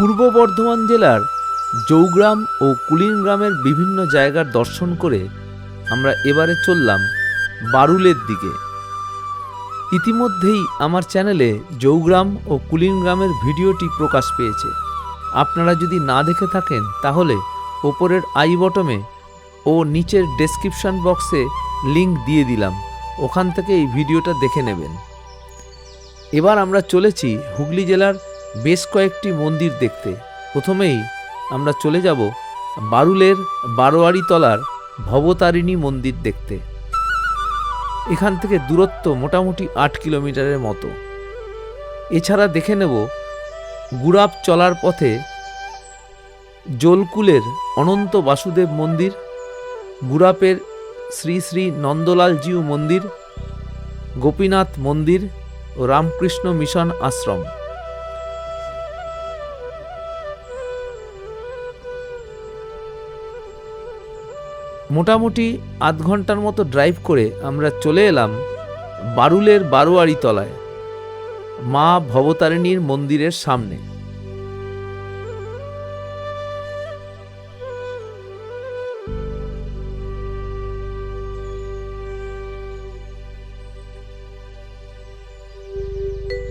পূর্ব বর্ধমান জেলার জৌগ্রাম ও কুলিন গ্রামের বিভিন্ন জায়গার দর্শন করে আমরা এবারে চললাম বারুলের দিকে। ইতিমধ্যেই আমার চ্যানেলে জৌগ্রাম ও কুলিন গ্রামের ভিডিওটি প্রকাশ পেয়েছে। আপনারা যদি না দেখে থাকেন, তাহলে ওপরের আই বটমে ও নিচের ডেসক্রিপশন বক্সে লিংক দিয়ে দিলাম। ওখান থেকে এই ভিডিওটা দেখে নেবেন। এবার আমরা চলেছি হুগলি জেলার বেশ কয়েকটি মন্দির দেখতে। প্রথমেই আমরা চলে যাব বারুলের বারোয়ারি তলার ভবতারিণী মন্দির দেখতে। এখান থেকে দূরত্ব মোটামুটি আট কিলোমিটারের মতো। এছাড়া দেখে নেব গুড়াপ চলার পথে জলকুলের অনন্ত বাসুদেব মন্দির, গুড়াপের শ্রী শ্রী নন্দলাল জিউ মন্দির, গোপীনাথ মন্দির ও রামকৃষ্ণ মিশন আশ্রম। মোটামুটি আধ ঘণ্টার মতো ড্রাইভ করে আমরা চলে এলাম বারুলের বারোয়ারি তলায়, মা ভবতারিণীর মন্দিরের সামনে।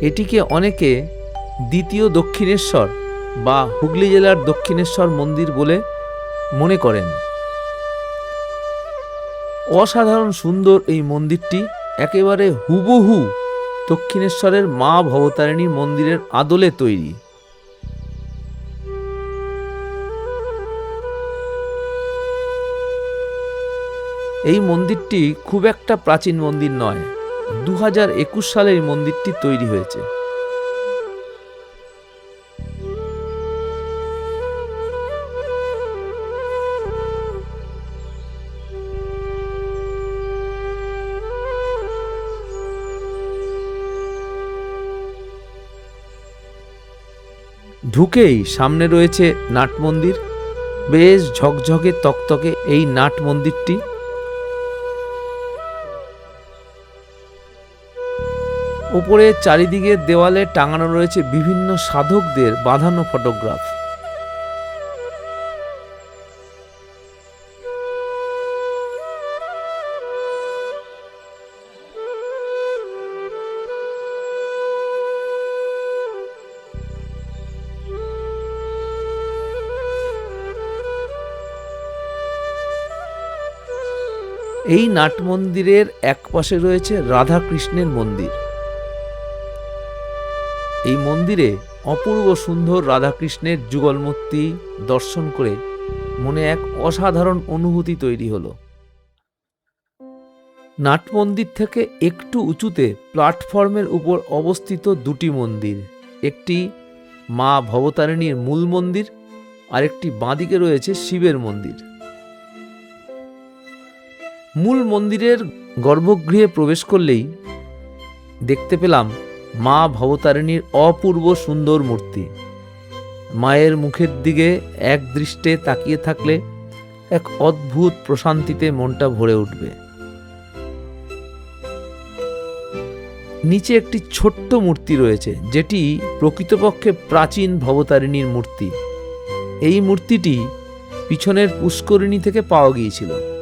এটিকে অনেকে দ্বিতীয় দক্ষিণেশ্বর বা হুগলি জেলার দক্ষিণেশ্বর মন্দির বলে মনে করেন। অসাধারণ সুন্দর এই মন্দিরটি একেবারে হুবহু দক্ষিণেশ্বরের মা ভবতারিণী মন্দিরের আদলে তৈরি। এই মন্দিরটি খুব একটা প্রাচীন মন্দির নয় দু সালে এই মন্দিরটি তৈরি হয়েছে। ঢুকেই সামনে রয়েছে নাট মন্দির। বেশ ঝকঝকে তকতকে এই নাট মন্দিরটি। ওপরে চারিদিকে দেওয়ালে টাঙানো রয়েছে বিভিন্ন সাধকদের বাঁধানো ফটোগ্রাফ। এই নাট মন্দিরের এক পাশে রয়েছে রাধা কৃষ্ণের মন্দির। এই মন্দিরে অপূর্ব সুন্দর রাধাকৃষ্ণের যুগলমূর্তি দর্শন করে মনে এক অসাধারণ অনুভূতি তৈরি হলো। নাট মন্দির থেকে একটু উঁচুতে প্ল্যাটফর্মের উপর অবস্থিত দুটি মন্দির, একটি মা ভবতারিণীর মূল মন্দির আর একটি বাঁদিকে রয়েছে শিবের মন্দির। মূল মন্দিরের গর্ভগৃহে প্রবেশ করলেই দেখতে পেলাম মা ভবতারিণীর অপূর্ব সুন্দর মূর্তি। মায়ের মুখের দিকে এক দৃষ্টে তাকিয়ে থাকলে এক অদ্ভুত প্রশান্তিতে মনটা ভরে উঠবে। নিচে একটি ছোট্ট মূর্তি রয়েছে, যেটি প্রকৃতপক্ষে প্রাচীন ভবতারিণীর মূর্তি। এই মূর্তিটি পিছনের পুষ্করিণী থেকে পাওয়া গিয়েছিল।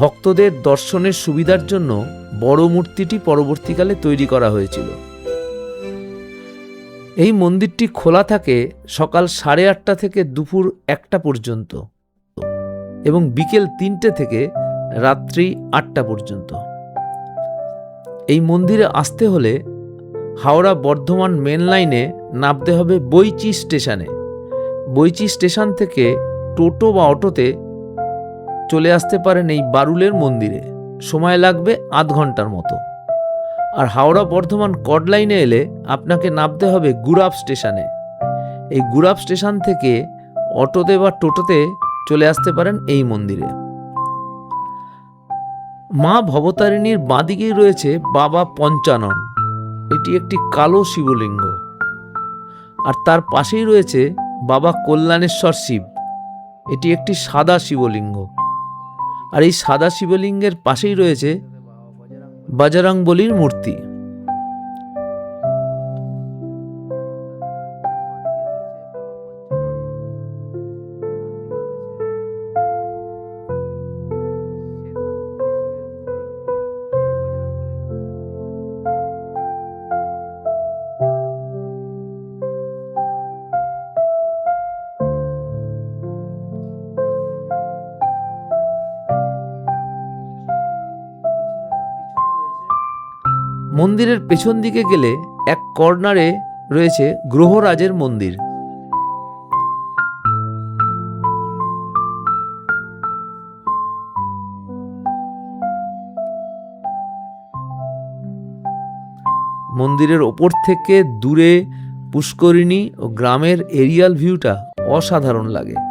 ভক্তদের দর্শনের সুবিধার জন্য বড় মূর্তিটি পরবর্তীকালে তৈরি করা হয়েছিল। এই মন্দিরটি খোলা থাকে সকাল সাড়ে আটটা থেকে দুপুর একটা পর্যন্ত এবং বিকেল তিনটে থেকে রাত্রি আটটা পর্যন্ত। এই মন্দিরে আসতে হলে হাওড়া বর্ধমান মেন লাইনে নামতে হবে বইচি স্টেশনে। বইচি স্টেশন থেকে টোটো বা অটোতে চলে আসতে পারেন এই বারুলের মন্দিরে। সময় লাগবে আধ ঘণ্টার মতো। আর হাওড়া বর্ধমান কড লাইনে এলে আপনাকে নামতে হবে গুড়াপ স্টেশনে। এই গুড়াপ স্টেশন থেকে অটোতে বা টোটোতে চলে আসতে পারেন এই মন্দিরে। মা ভবতারিণীর বাঁদিকেই রয়েছে বাবা পঞ্চানন। এটি একটি কালো শিবলিঙ্গ। আর তার পাশেই রয়েছে বাবা কল্যাণেশ্বর শিব। এটি একটি সাদা শিবলিঙ্গ। আর এই সাদা শিবলিঙ্গের পাশেই রয়েছে বজরং বলির মূর্তি। মন্দিরের পেছন দিকে গেলে এক কর্নারে রয়েছে গ্রহরাজের মন্দির। মন্দিরের ওপর থেকে দূরে পুষ্করিণী ও গ্রামের এরিয়াল ভিউটা অসাধারণ লাগে।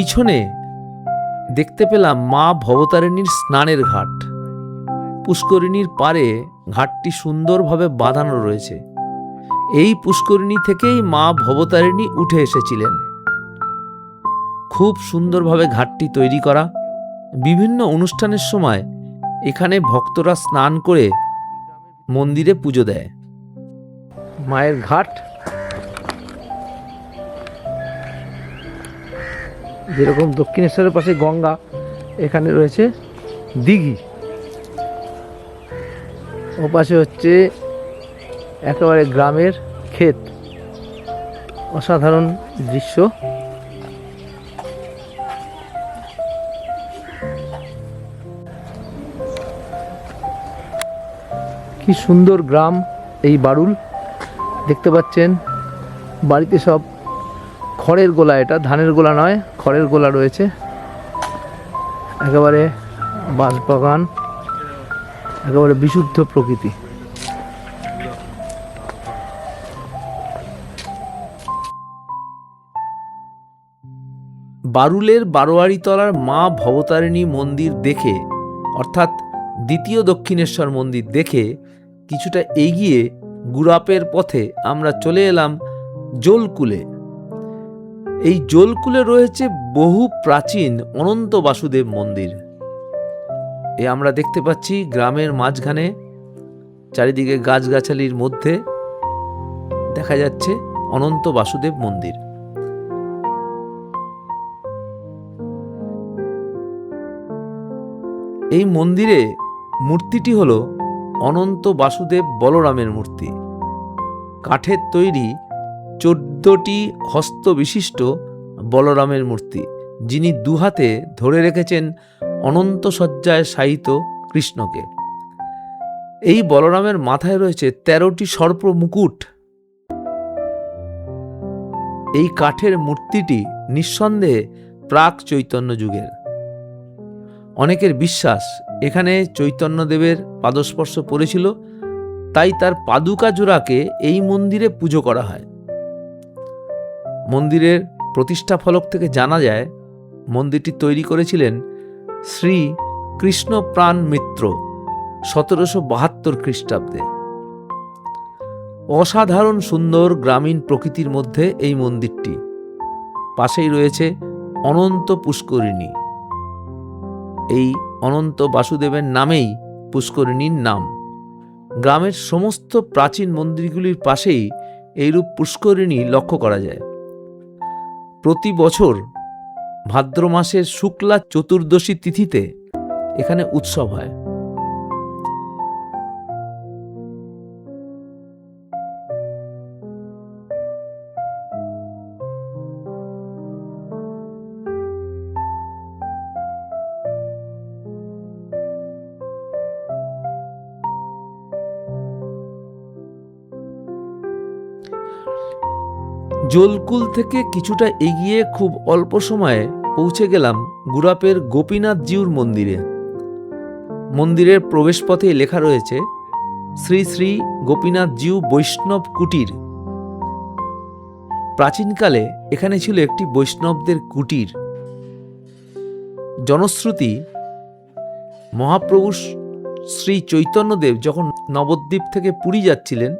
পিছনে দেখতে পেলাম মা ভবতারিণীর স্নানের ঘাট। পুষ্করিণীর পারে ঘাটটি সুন্দরভাবে বাঁধানো রয়েছে। এই পুষ্করিণী থেকেই মা ভবতারিণী উঠে এসেছিলেন। খুব সুন্দরভাবে ঘাটটি তৈরি করা। বিভিন্ন অনুষ্ঠানের সময় এখানে ভক্তরা স্নান করে মন্দিরে পুজো দেয়। মায়ের ঘাট যেরকম দক্ষিণেশ্বরের পাশে গঙ্গা, এখানে রয়েছে দিঘি। ও পাশে হচ্ছে একেবারে গ্রামের ক্ষেত। অসাধারণ দৃশ্য। কি সুন্দর গ্রাম এই বারুল। দেখতে পাচ্ছেন, বাড়িতে সব খড়ের গোলা এটা, ধানের গোলা নয়, খড়ের গোলা রয়েছে। একেবারে বাঁশবাগান, একেবারে বিশুদ্ধ প্রকৃতি। বারুলের বারোয়ারিতলার মা ভবতারিণী মন্দির দেখে, অর্থাৎ দ্বিতীয় দক্ষিণেশ্বর মন্দির দেখে কিছুটা এগিয়ে গুরাপের পথে আমরা চলে এলাম জোলকুলে। এই জোলকুলে রয়েছে বহু প্রাচীন অনন্ত বাসুদেব মন্দির। এ আমরা দেখতে পাচ্ছি গ্রামের মাঝখানে, চারিদিকে গাছগাছালির মধ্যে দেখা যাচ্ছে অনন্ত বাসুদেব মন্দির। এই মন্দিরে মূর্তিটি হল অনন্ত বাসুদেব বলরামের মূর্তি। কাঠের তৈরি চোদ্দটি হস্তবিশিষ্ট বলরামের মূর্তি, যিনি দুহাতে ধরে রেখেছেন অনন্ত সজ্জায় শায়িত কৃষ্ণকে। এই বলরামের মাথায় রয়েছে তেরোটি সর্প মুকুট। এই কাঠের মূর্তিটি নিঃসন্দেহে প্রাক চৈতন্য যুগের। অনেকের বিশ্বাস, এখানে চৈতন্যদেবের পাদস্পর্শ পড়েছিল, তাই তার পাদুকা জোড়াকে এই মন্দিরে পুজো করা হয়। মন্দিরের প্রতিষ্ঠা ফলক থেকে জানা যায়, মন্দিরটি তৈরি করেছিলেন শ্রী কৃষ্ণপ্রাণ মিত্র সতেরোশো বাহাত্তর খ্রিস্টাব্দে। অসাধারণ সুন্দর গ্রামীণ প্রকৃতির মধ্যে এই মন্দিরটি। পাশেই রয়েছে অনন্ত পুষ্করিণী। এই অনন্ত বাসুদেবের নামেই পুষ্করিণীর নাম। গ্রামের সমস্ত প্রাচীন মন্দিরগুলির পাশেই এইরূপ পুষ্করিণী লক্ষ্য করা যায়। প্রতি বছর ভাদ্র মাসের শুক্লা চতুর্দশী তিথিতে এখানে উৎসব হয়। জলকুল থেকে কিছুটা এগিয়ে খুব অল্প সময়ে পৌঁছে গেলাম গুরাপের গোপীনাথ জিউর মন্দিরে। মন্দিরের প্রবেশপথে লেখা রয়েছে, শ্রী শ্রী গোপীনাথ জিউ বৈষ্ণব কুটির। প্রাচীনকালে এখানে ছিল একটি বৈষ্ণবদের কুটির। জনশ্রুতি মহাপ্রভু শ্রী চৈতন্যদেব যখন নবদ্বীপ থেকে পুরী যাচ্ছিলেন,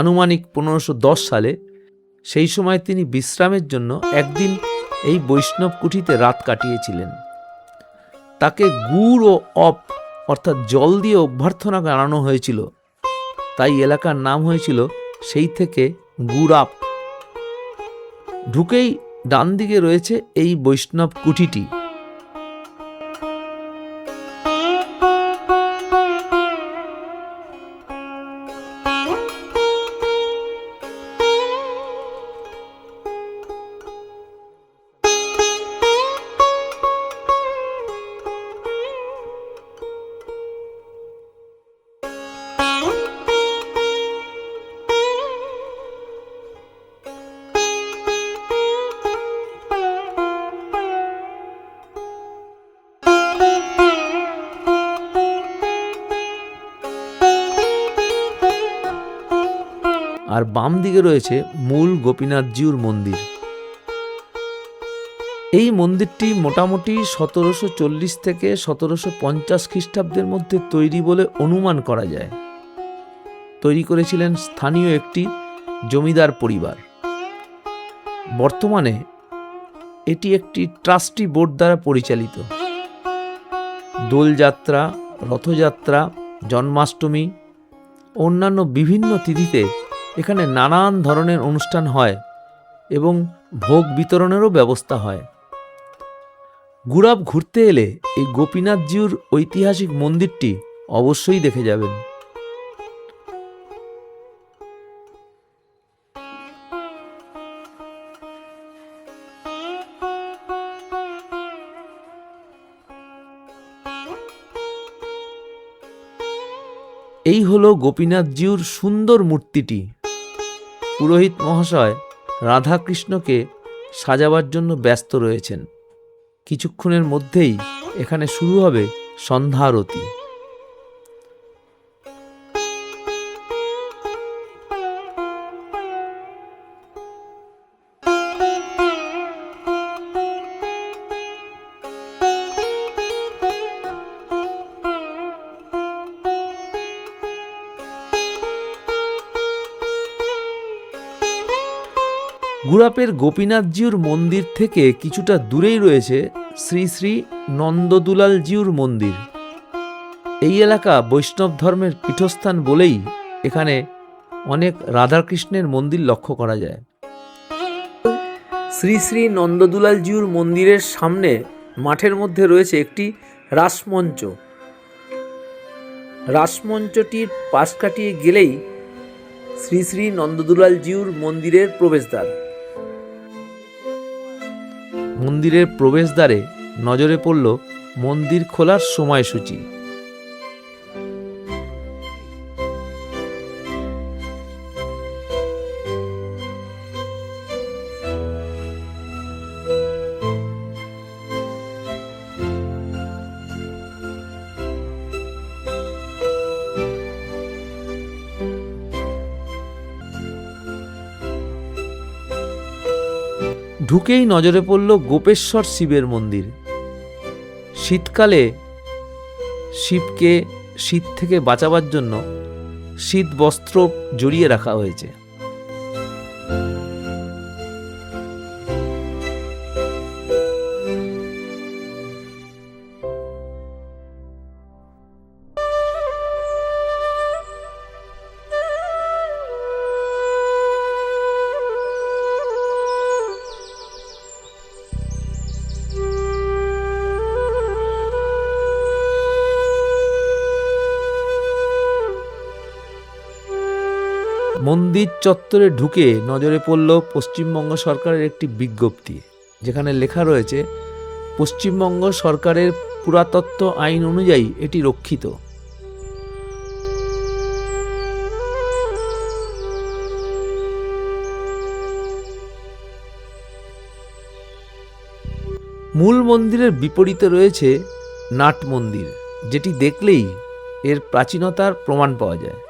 আনুমানিক পনেরোশো সালে সেই সময় তিনি বিশ্রামের জন্য একদিন এই বৈষ্ণব কুঠিতে রাত কাটিয়েছিলেন। তাকে গুড় ও অপ, অর্থাৎ জল দিয়ে অভ্যর্থনা জানানো হয়েছিল। তাই এলাকার নাম হয়েছিল সেই থেকে গুড়াপ। ঢুকেই ডান দিকে রয়েছে এই বৈষ্ণব কুঠিটি। বাম দিকে রয়েছে মূল গোপীনাথজিউর মন্দির। এই মন্দিরটি মোটামুটি সতেরোশো চল্লিশ থেকে সতেরোশো পঞ্চাশ খ্রিস্টাব্দের মধ্যে তৈরি বলে অনুমান করা যায়। তৈরি করেছিলেন স্থানীয় একটি জমিদার পরিবার। বর্তমানে এটি একটি ট্রাস্টি বোর্ড দ্বারা পরিচালিত। দোলযাত্রা, রথযাত্রা, জন্মাষ্টমী, অন্যান্য বিভিন্ন তিথিতে এখানে নানান ধরনের অনুষ্ঠান হয় এবং ভোগ বিতরণেরও ব্যবস্থা হয়। গুড়াব ঘুরতে এলে এই গোপীনাথজিউর ঐতিহাসিক মন্দিরটি অবশ্যই দেখে যাবেন। এই হলো গোপীনাথজিউর সুন্দর মূর্তিটি। পুরোহিত মহাশয় রাধাকৃষ্ণকে সাজাবার জন্য ব্যস্ত রয়েছেন। কিছুক্ষণের মধ্যেই এখানে শুরু হবে সন্ধ্যা গুড়াপের গোপীনাথজিউর মন্দির থেকে কিছুটা দূরেই রয়েছে শ্রী শ্রী নন্দদুলালজিউর মন্দির। এই এলাকা বৈষ্ণব ধর্মের পীঠস্থান বলেই এখানে অনেক রাধাকৃষ্ণের মন্দির লক্ষ্য করা যায়। শ্রী শ্রী নন্দদুলালজিউর মন্দিরের সামনে মাঠের মধ্যে রয়েছে একটি রাসমঞ্চ। রাসমঞ্চটির পাশ কাটিয়ে গেলেই শ্রী শ্রী নন্দদুলালজিউর মন্দিরের প্রবেশদ্বার। মন্দিরের প্রবেশদ্বারে নজরে পড়ল মন্দির খোলার সময়সূচি। ঢুকেই নজরে পড়ল গোপেশ্বর শিবের মন্দির। শীতকালে শিবকে শীত থেকে বাঁচাবার জন্য শীত বস্ত্র জড়িয়ে রাখা হয়েছে। মন্দির চত্বরে ঢুকে নজরে পড়ল পশ্চিমবঙ্গ সরকারের একটি বিজ্ঞপ্তি, যেখানে লেখা রয়েছে, পশ্চিমবঙ্গ সরকারের পুরাতত্ত্ব আইন অনুযায়ী এটি রক্ষিত। মূল মন্দিরের বিপরীতে রয়েছে নাট মন্দির, যেটি দেখলেই এর প্রাচীনতার প্রমাণ পাওয়া যায়।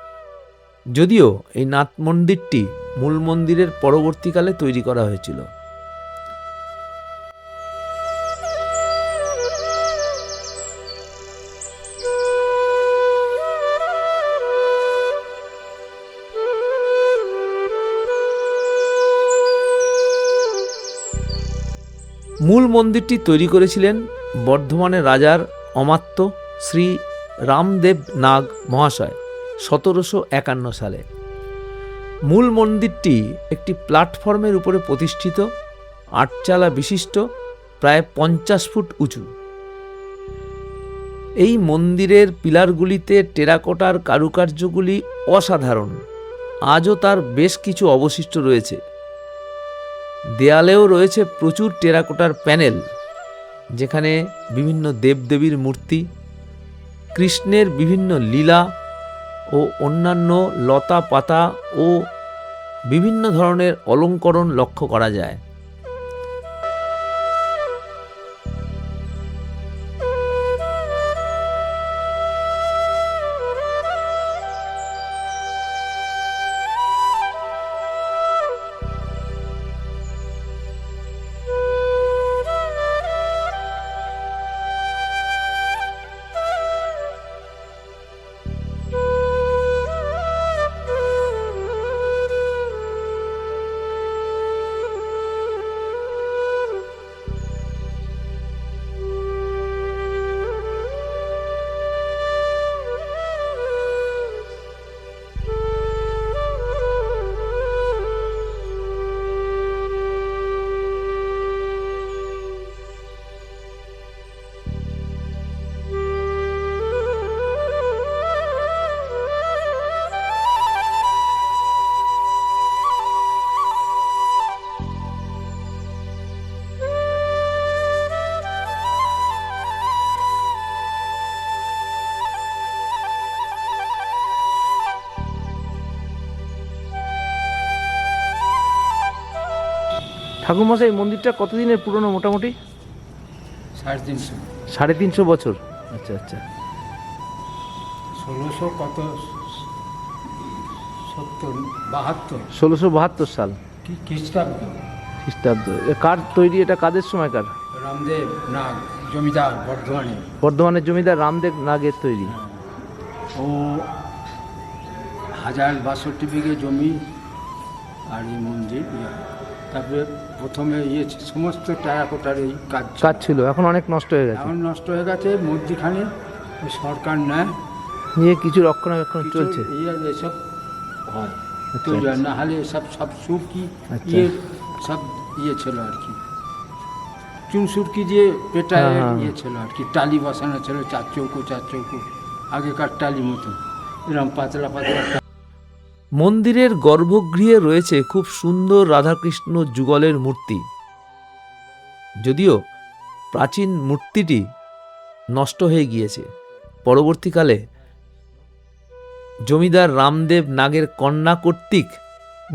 যদিও এই নাট মন্দিরটি মূল মন্দিরের পরবর্তীকালে তৈরি করা হয়েছিল। মূল মন্দিরটি তৈরি করেছিলেন বর্ধমানের রাজার অমাত্য শ্রী রামদেব নাগ মহাশয়। সতেরোশো একান্ন সালে। মূল মন্দিরটি একটি প্ল্যাটফর্মের উপরে প্রতিষ্ঠিত, আটচালা বিশিষ্ট, প্রায় পঞ্চাশ ফুট উঁচু। এই মন্দিরের পিলারগুলিতে টেরাকোটার কারুকার্যগুলি অসাধারণ। আজও তার বেশ কিছু অবশিষ্ট রয়েছে। দেয়ালেও রয়েছে প্রচুর টেরাকোটার প্যানেল, যেখানে বিভিন্ন দেবদেবীর মূর্তি, কৃষ্ণের বিভিন্ন লীলা ও অন্যান্য লতা পাতা ও বিভিন্ন ধরনের অলঙ্করণ লক্ষ্য করা যায়। ঠাকুরমশাই এই মন্দিরটা কতদিনের পুরনো মোটামুটি? সাড়ে তিনশো। সাড়ে তিনশো বছর। আচ্ছা আচ্ছা। ষোলোশো কত? সত্তর বাহাত্তর। ষোলোশো বাহাত্তর সাল। খ্রিস্টাব্দ? খ্রিস্টাব্দ। কার তৈরি? এটা কাদের সময়কার? রামদেব নাগ জমিদার বর্ধমানে বর্ধমানের জমিদার রামদেব নাগের তৈরি। ও হাজার বাষট্টি বিঘে জমি আর এই মন্দির। তারপরে প্রথমে ইয়ে সমস্ত টেরাকোটার এই কাজ কাজ ছিল এখন অনেক নষ্ট হয়ে গেছে এখন নষ্ট হয়ে গেছে মধ্যিখানে সরকার নেয় নিয়ে কিছু রক্ষণাবেক্ষণ চলছে ইয়ে এসব হয় আচ্ছা। না হলে সব সব সুরকি আচ্ছা। ইয়ে সব ইয়ে ছিল আর কি চুন সুরকি দিয়ে পেটায় হ্যাঁ, হ্যাঁ। ইয়ে ছিল আর কি টালি বসানো ছিল চার চৌকো চার চৌকো আগেকার টালি মতো এরকম পাতলা পাতলা মন্দিরের গর্ভগৃহে রয়েছে খুব সুন্দর রাধাকৃষ্ণ যুগলের মূর্তি। যদিও প্রাচীন মূর্তিটি নষ্ট হয়ে গিয়েছে। পরবর্তীকালে জমিদার রামদেব নাগের কন্যা কর্তৃক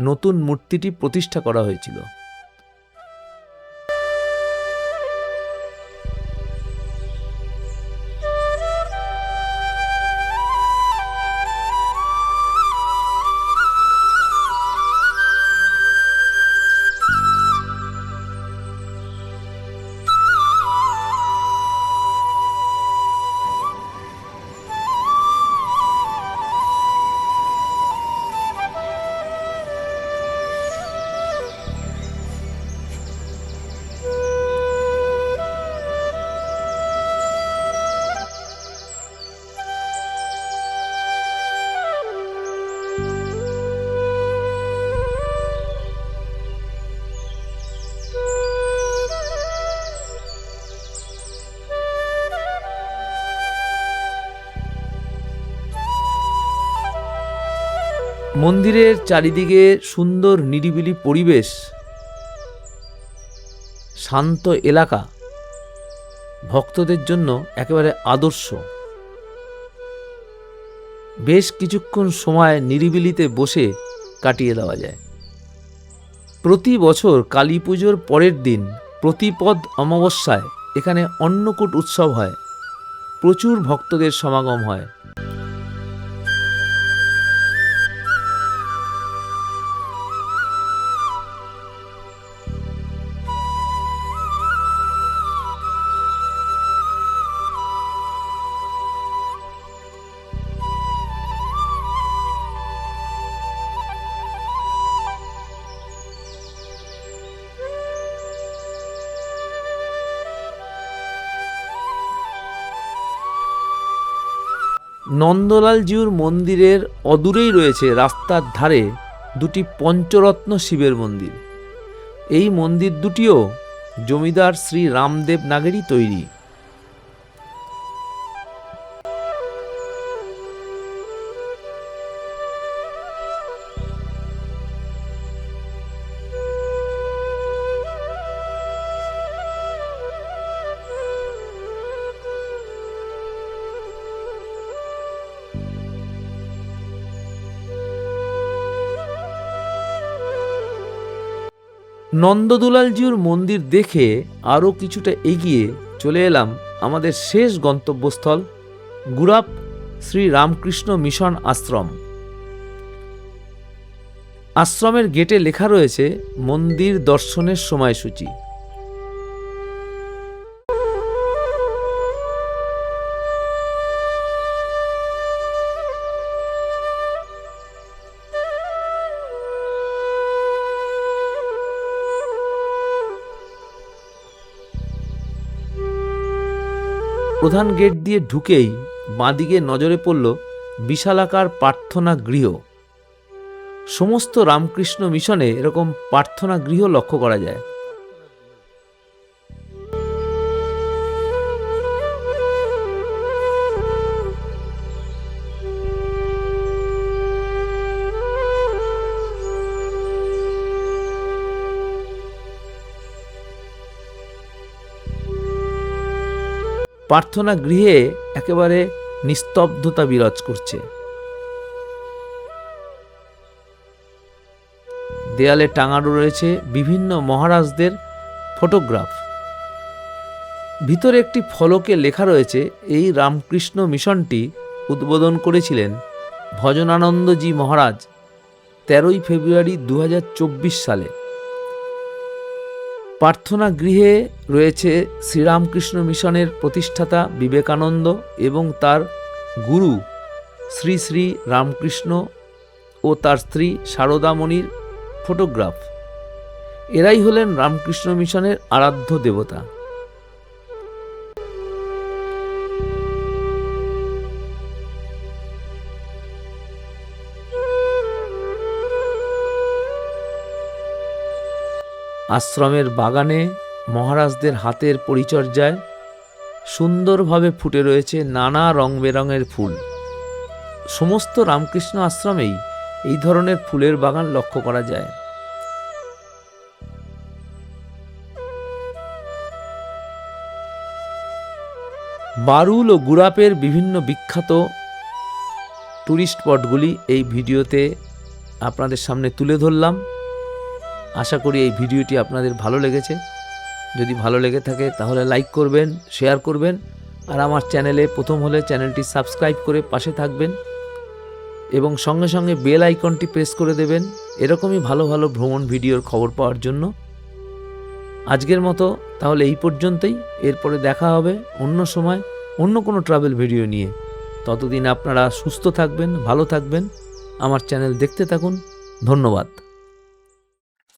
নতুন মূর্তিটি প্রতিষ্ঠা করা হয়েছিল। মন্দিরের চারিদিকে সুন্দর নিরিবিলি পরিবেশ, শান্ত এলাকা, ভক্তদের জন্য একেবারে আদর্শ। বেশ কিছুক্ষণ সময় নিরিবিলিতে বসে কাটিয়ে দেওয়া যায়। প্রতি বছর কালী পুজোর পরের দিন প্রতিপদ অমাবস্যায় এখানে অন্নকূট উৎসব হয়। প্রচুর ভক্তদের সমাগম হয়। নন্দলাল জিউর মন্দিরের অদূরেই রয়েছে রাস্তার ধারে দুটি পঞ্চরত্ন শিবের মন্দির। এই মন্দির দুটিও জমিদার শ্রী রামদেব নাগেরই তৈরি। নন্দদুলালজিউর মন্দির দেখে আরও কিছুটা এগিয়ে চলে এলাম আমাদের শেষ গন্তব্যস্থল গুরাপ শ্রী রামকৃষ্ণ মিশন আশ্রম। আশ্রমের গেটে লেখা রয়েছে, মন্দির দর্শনের সময়সূচি। প্রধান গেট দিয়ে ঢুকেই বাঁদিকে নজরে পড়ল বিশালাকার প্রার্থনা গৃহ। সমস্ত রামকৃষ্ণ মিশনে এরকম প্রার্থনা গৃহ লক্ষ্য করা যায়। প্রার্থনা গৃহে একেবারে নিস্তব্ধতা বিরাজ করছে। দেয়ালে টাঙানো রয়েছে বিভিন্ন মহারাজদের ফটোগ্রাফ। ভিতরে একটি ফলকে লেখা রয়েছে, এই রামকৃষ্ণ মিশনটি উদ্বোধন করেছিলেন ভজনানন্দজি মহারাজ তেরোই ফেব্রুয়ারি দু হাজার চব্বিশ সালে। প্রার্থনা গৃহে রয়েছে শ্রীরামকৃষ্ণ মিশনের প্রতিষ্ঠাতা বিবেকানন্দ এবং তার গুরু শ্রী শ্রী রামকৃষ্ণ ও তার স্ত্রী সারদামণির ফটোগ্রাফ। এরাই হলেন রামকৃষ্ণ মিশনের আরাধ্য দেবতা। আশ্রমের বাগানে মহারাজদের হাতের পরিচর্যায় সুন্দরভাবে ফুটে রয়েছে নানা রং বেরঙের ফুল। সমস্ত রামকৃষ্ণ আশ্রমেই এই ধরনের ফুলের বাগান লক্ষ্য করা যায়। বারুল ও গুরাপের বিভিন্ন বিখ্যাত ট্যুরিস্ট স্পটগুলি এই ভিডিওতে আপনাদের সামনে তুলে ধরলাম। আশা করি এই ভিডিওটি আপনাদের ভালো লেগেছে। যদি ভালো লেগে থাকে তাহলে লাইক করবেন, শেয়ার করবেন, আর আমার চ্যানেলে প্রথম হলে চ্যানেলটি সাবস্ক্রাইব করে পাশে থাকবেন এবং সঙ্গে সঙ্গে বেল আইকনটি প্রেস করে দেবেন এরকমই ভালো ভালো ভ্রমণ ভিডিওর খবর পাওয়ার জন্য। আজকের মতো তাহলে এই পর্যন্তই। এরপরে দেখা হবে অন্য সময় অন্য কোনো ট্রাভেল ভিডিও নিয়ে। ততদিন আপনারা সুস্থ থাকবেন, ভালো থাকবেন। আমার চ্যানেল দেখতে থাকুন। ধন্যবাদ।